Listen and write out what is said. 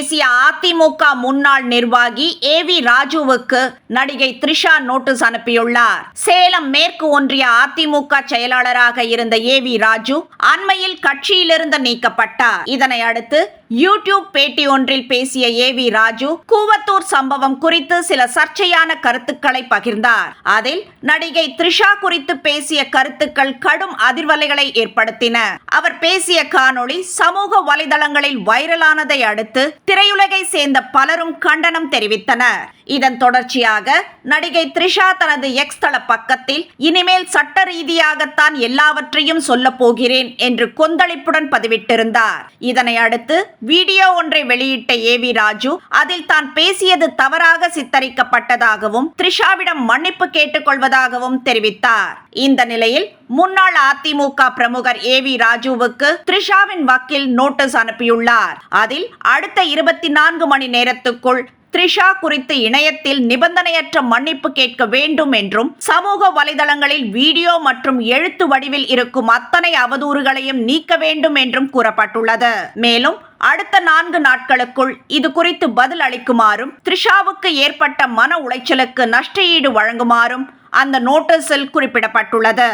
பேசிய அதிமுக முன்னாள் நிர்வாகி ஏ வி ராஜுவுக்கு நடிகை த்ரிஷா நோட்டீஸ் அனுப்பியுள்ளார். சேலம் மேற்கு ஒன்றிய அதிமுக செயலாளராக இருந்த ஏ வி ராஜு அண்மையில் கட்சியிலிருந்து நீக்கப்பட்டார். இதனை அடுத்து யூடியூப் பேட்டி ஒன்றில் பேசிய ஏ வி ராஜு கூவத்தூர் சம்பவம் குறித்து சில சர்ச்சையான கருத்துக்களை பகிர்ந்தார். அதில் நடிகை த்ரிஷா குறித்து பேசிய கருத்துக்கள் கடும் அதிர்வலைகளை ஏற்படுத்தின. அவர் பேசிய காணொளி சமூக வலைதளங்களில் வைரலானதை அடுத்து திரையுலகை சேர்ந்த பலரும் கண்டனம் தெரிவித்தனர். இதன் தொடர்ச்சியாக நடிகை த்ரிஷா தனது எக்ஸ் தள பக்கத்தில் இனிமேல் சட்ட ரீதியாகத்தான் எல்லாவற்றையும் சொல்லப் போகிறேன் என்று கொந்தளிப்புடன் பதிவிட்டிருந்தார். இதனை அடுத்து வீடியோ ஒன்றை வெளியிட்ட ஏ வி ராஜு அதில் தான் பேசியது தவறாக சித்தரிக்கப்பட்டதாகவும் த்ரிஷாவிடம் மன்னிப்பு கேட்டுக்கொள்வதாகவும் தெரிவித்தார். இந்த நிலையில் முன்னாள் அதிமுக பிரமுகர் ஏ வி ராஜுவுக்கு த்ரிஷாவின் வக்கீல் நோட்டீஸ் அனுப்பியுள்ளார். அதில் அடுத்த இருபத்தி நான்கு மணி நேரத்துக்குள் த்ரிஷா குறித்து இணையத்தில் நிபந்தனையற்ற மன்னிப்பு கேட்க வேண்டும் என்றும் சமூக வலைதளங்களில் வீடியோ மற்றும் எழுத்து வடிவில் இருக்கும் அத்தனை அவதூறுகளையும் நீக்க வேண்டும் என்றும் கூறப்பட்டுள்ளது. மேலும் அடுத்த நான்கு நாட்களுக்குள் இது குறித்து பதில் அளிக்குமாறும் த்ரிஷாவுக்கு ஏற்பட்ட மன உளைச்சலுக்கு நஷ்டஈடு வழங்குமாறும் அந்த நோட்டீஸில் குறிப்பிடப்பட்டுள்ளது.